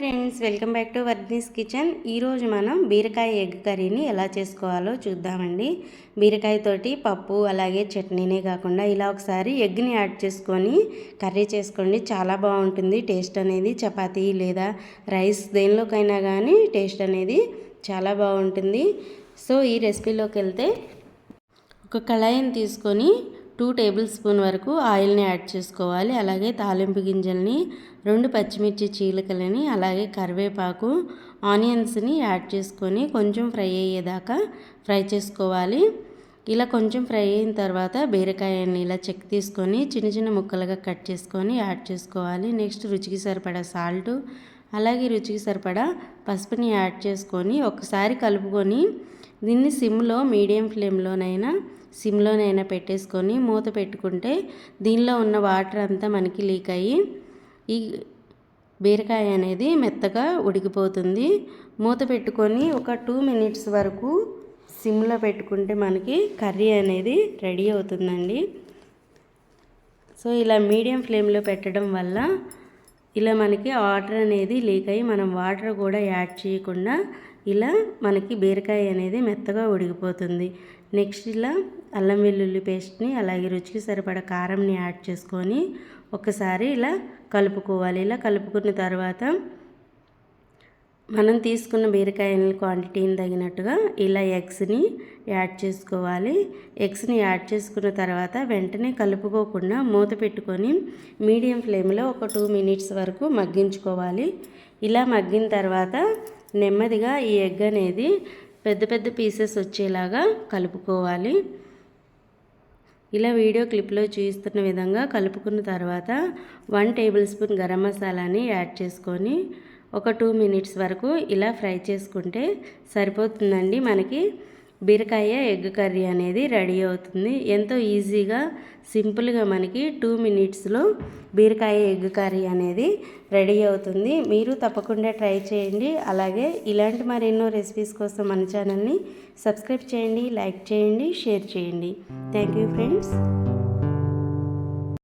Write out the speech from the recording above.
Friends welcome back to Vardhi's kitchen. ఈరోజు మనం బీరకాయ ఎగ్ కర్రీని ఎలా చేసుకోవాలో చూద్దామండి. బీరకాయతోటి పప్పు అలాగే చట్నీనే కాకుండా ఇలా ఒకసారి ఎగ్ని యాడ్ చేసుకొని కర్రీ చేసుకోండి. చాలా బాగుంటుంది. టేస్ట్ అనేది చపాతీ లేదా రైస్ దేనిలోకైనా కానీ టేస్ట్ అనేది చాలా బాగుంటుంది. సో ఈ రెసిపీలోకి వెళ్తే ఒక కళాయిని తీసుకొని టూ టేబుల్ స్పూన్ వరకు ఆయిల్ని యాడ్ చేసుకోవాలి. అలాగే తాలింపు గింజల్ని రెండు పచ్చిమిర్చి చీలికలని అలాగే కరివేపాకు ఆనియన్స్ని యాడ్ చేసుకొని కొంచెం ఫ్రై అయ్యేదాకా ఫ్రై చేసుకోవాలి. ఇలా కొంచెం ఫ్రై అయిన తర్వాత బీరకాయని ఇలా చెక్ తీసుకొని చిన్న చిన్న ముక్కలుగా కట్ చేసుకొని యాడ్ చేసుకోవాలి. నెక్స్ట్ రుచికి సరిపడా సాల్ట్ అలాగే రుచికి సరిపడా పసుపుని యాడ్ చేసుకొని ఒకసారి కలుపుకొని దీన్ని సిమ్లో మీడియం ఫ్లేమ్లోనైనా సిమ్లోనైనా పెట్టేసుకొని మూత పెట్టుకుంటే దీనిలో ఉన్న వాటర్ అంతా మనకి లీక్ అయ్యి ఈ బీరకాయ అనేది మెత్తగా ఉడికిపోతుంది. మూత పెట్టుకొని ఒక టూ మినిట్స్ వరకు సిమ్లో పెట్టుకుంటే మనకి కర్రీ అనేది రెడీ అవుతుందండి. సో ఇలా మీడియం ఫ్లేమ్లో పెట్టడం వల్ల ఇలా మనకి వాటర్ అనేది లీక్ అయ్యి మనం వాటర్ కూడా యాడ్ చేయకుండా ఇలా మనకి బీరకాయ అనేది మెత్తగా ఉడికిపోతుంది. నెక్స్ట్ ఇలా అల్లం వెల్లుల్లి పేస్ట్ని అలాగే రుచికి సరిపడా కారంని యాడ్ చేసుకొని ఒకసారి ఇలా కలుపుకోవాలి. ఇలా కలుపుకున్న తర్వాత మనం తీసుకున్న బీరకాయల క్వాంటిటీని తగినట్టుగా ఇలా ఎగ్స్ని యాడ్ చేసుకోవాలి. ఎగ్స్ని యాడ్ చేసుకున్న తర్వాత వెంటనే కలుపుకోకుండా మూత పెట్టుకొని మీడియం ఫ్లేమ్లో ఒక టూ మినిట్స్ వరకు మగ్గించుకోవాలి. ఇలా మగ్గిన తర్వాత నెమ్మదిగా ఈ ఎగ్ అనేది పెద్ద పెద్ద పీసెస్ వచ్చేలాగా కలుపుకోవాలి. ఇలా వీడియో క్లిప్లో చూపిస్తున్న విధంగా కలుపుకున్న తర్వాత వన్ టేబుల్ స్పూన్ గరం మసాలాని యాడ్ చేసుకొని ఒక టూ మినిట్స్ వరకు ఇలా ఫ్రై చేసుకుంటే సరిపోతుందండి. మనకి బీరకాయ ఎగ్ కర్రీ అనేది రెడీ అవుతుంది. ఎంతో ఈజీగా సింపుల్గా మనకి టూ మినిట్స్లో బీరకాయ ఎగ్ కర్రీ అనేది రెడీ అవుతుంది. మీరు తప్పకుండా ట్రై చేయండి. అలాగే ఇలాంటి మరెన్నో రెసిపీస్ కోసం మన ఛానల్ని సబ్స్క్రైబ్ చేయండి లైక్ చేయండి షేర్ చేయండి. Thank you friends.